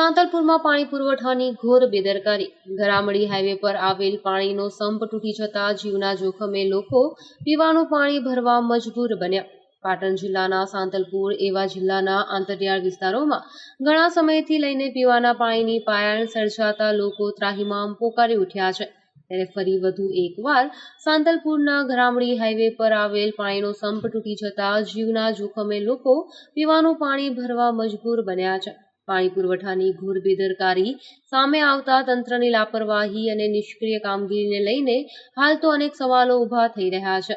સાંતલપુરમાં પાણી પુરવઠાની ઘોર બેદરકારી. ઘરામડી હાઈવે પર આવેલ પાણીનો સંપ તૂટી જતા જીવના જોખમે લોકો પીવાનું પાણી ભરવા મજબૂર બન્યા. પાટણ જિલ્લાના સાંતલપુર એવા જિલ્લાના આંતરિયાળ વિસ્તારોમાં ઘણા સમયથી લઈને પીવાના પાણીની પાયાણ સર્જાતા લોકો ત્રાહિમામ પોકારી ઉઠ્યા છે. ત્યારે ફરી વધુ એકવાર સાંતલપુરના ઘરામડી હાઈવે પર આવેલ પાણીનો સંપ તૂટી જતા જીવના જોખમે લોકો પીવાનું પાણી ભરવા મજબૂર બન્યા છે. પાણી પુરવઠાની ઘોર બેદરકારી સામે આવતા તંત્રની લાપરવાહી અને નિષ્ક્રિય કામગીરીને લઈને હાલ તો અનેક સવાલો ઊભા થઈ રહ્યા છે.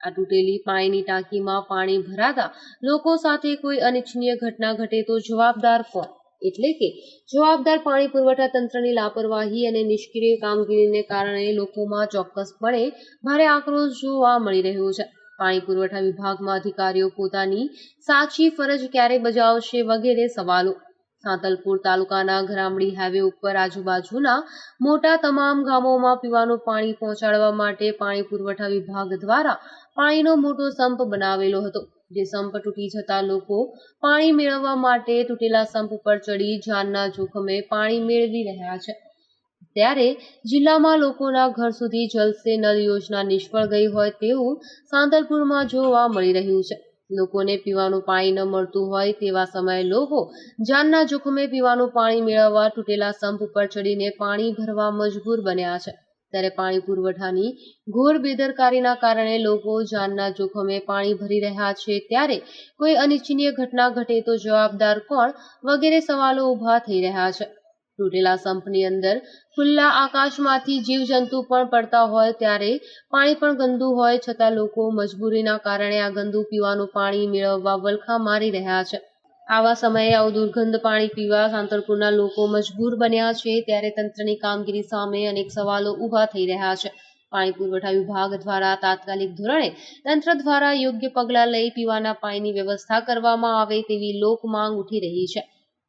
આ તૂટેલી પાણીની ટાંકીમાં પાણી ભરાતા લોકો સાથે કોઈ અનિચ્છનીય ઘટના ઘટે તો જવાબદાર કોણ? એટલે કે જવાબદાર પાણી પુરવઠા તંત્રની લાપરવાહી અને નિષ્ક્રિય કામગીરીને કારણે લોકોમાં ચોક્કસપણે ભારે આક્રોશ જોવા મળી રહ્યો છે. પાણી પુરવઠા વિભાગમાં અધિકારીઓ પોતાની સાચી ફરજ ક્યારે બજાવશે વગેરે સવાલો સાંતલપુર તાલુકાના ઘરામડી હાઈવે ઉપર આજુબાજુના મોટા તમામ ગામોમાં પીવાનું પાણી પહોંચાડવા માટે પાણી પુરવઠા વિભાગ દ્વારા પાણીનો મોટો સંપ બનાવેલો હતો, જે સંપ તૂટી જતા લોકો પાણી મેળવવા માટે તૂટેલા સંપ પર ચડી જાનના જોખમે પાણી મેળવી રહ્યા છે. ત્યારે જિલ્લામાં લોકોના ઘર સુધી જલસે નળ યોજના નિષ્ફળ ગઈ હોય તેવું સાંતલપુરમાં જોવા મળી રહ્યું છે. લોકોને પીવાનું પાણી ન મળતું હોય તેવા સમયે લોકો જાનના જોખમે પીવાનું પાણી મેળવવા તૂટેલા સંપ ઉપર ચડીને પાણી ભરવા મજબૂર બન્યા છે. ત્યારે પાણી પુરવઠાની ઘોર બેદરકારીના કારણે લોકો જાનના જોખમે પાણી ભરી રહ્યા છે ત્યારે કોઈ અનિચ્છનીય ઘટના ઘટે તો જવાબદાર કોણ? વગેરે સવાલો ઊભા થઈ રહ્યા છે. તૂટેલા સંપની અંદર ખુલ્લા આકાશમાંથી જીવજંતુ પણ પડતા હોય ત્યારે પાણી પણ ગંદુ હોય, છતાં લોકો મજબૂરીના કારણે આ ગંદુ પીવાનું પાણી મેળવવા વલખા મારી રહ્યા છે. આવા સમયે આવું દુર્ગંધ પાણી પીવા સાંતરપુરના લોકો મજબૂર બન્યા છે ત્યારે તંત્રની કામગીરી સામે અનેક સવાલો ઊભા થઈ રહ્યા છે. પાણી પુરવઠા વિભાગ દ્વારા તાત્કાલિક ધોરણે તંત્ર દ્વારા યોગ્ય પગલાં લઈ પીવાના પાણીની વ્યવસ્થા કરવામાં આવે તેવી લોક માંગ ઉઠી રહી છે.